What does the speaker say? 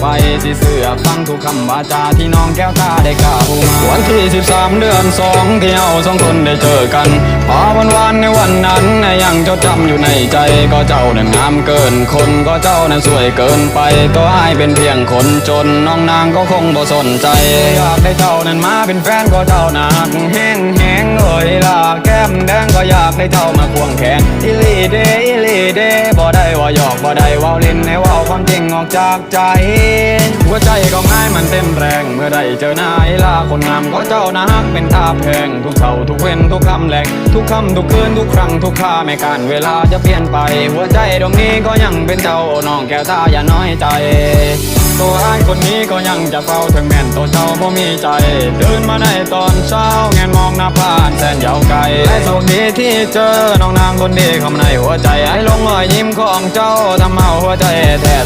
ไปสิเสือฟังทุกคำวาจาที่น้องแก้วตาได้กล่าวมาวันที่ 13 เดือนสองที่เราสองคนได้เจอกันพอวันวานในวันนั้นยังจดจำอยู่ในใจก็เจ้านั้นงามเกินคนก็เจ้านั้นสวยเกินไปตัวอายเป็นเพียงคนจนน้องนางก็คงบ่สนใจอยากได้เจ้านั้นมาเป็นแฟนก็เจ้านักแห้งแห้งเอ่ยล่ะแก้มแดงก็อยากได้เจ้ามาควงแขนอิลีเดอิลีเด บ่ได้ว่าหยอกบ่ได้เว่าเล่นให้ว่าความจริงออกจากใจ หัวใจก็ง่ายมันเต็มแรง เมื่อได้เจอหน้ายลาคนงามก็เจ้านะฮักเป็นท่าแพง ทุกเท่าทุกเว้นทุกคำแหลกทุกคำทุกคืนทุกครั้งทุกค่าไม่การเวลาจะเปลี่ยนไป หัวใจดวงนี้ก็ยังเป็นเจ้าน้องแก้วตาอย่าน้อยใจ คนนี้ก็ยังจะเฝ้าถึงแม่นตัวเจ้าบ่มีใจ เดินมาในตอนเช้าแงนมองหน้าผ่านแสนยาวไกลและโชคดีที่เจอน้องนางคนดีเข้ามาในหัวใจไอ้ลงรอยยิ้มของเจ้าทำเอาหัวใจแทบ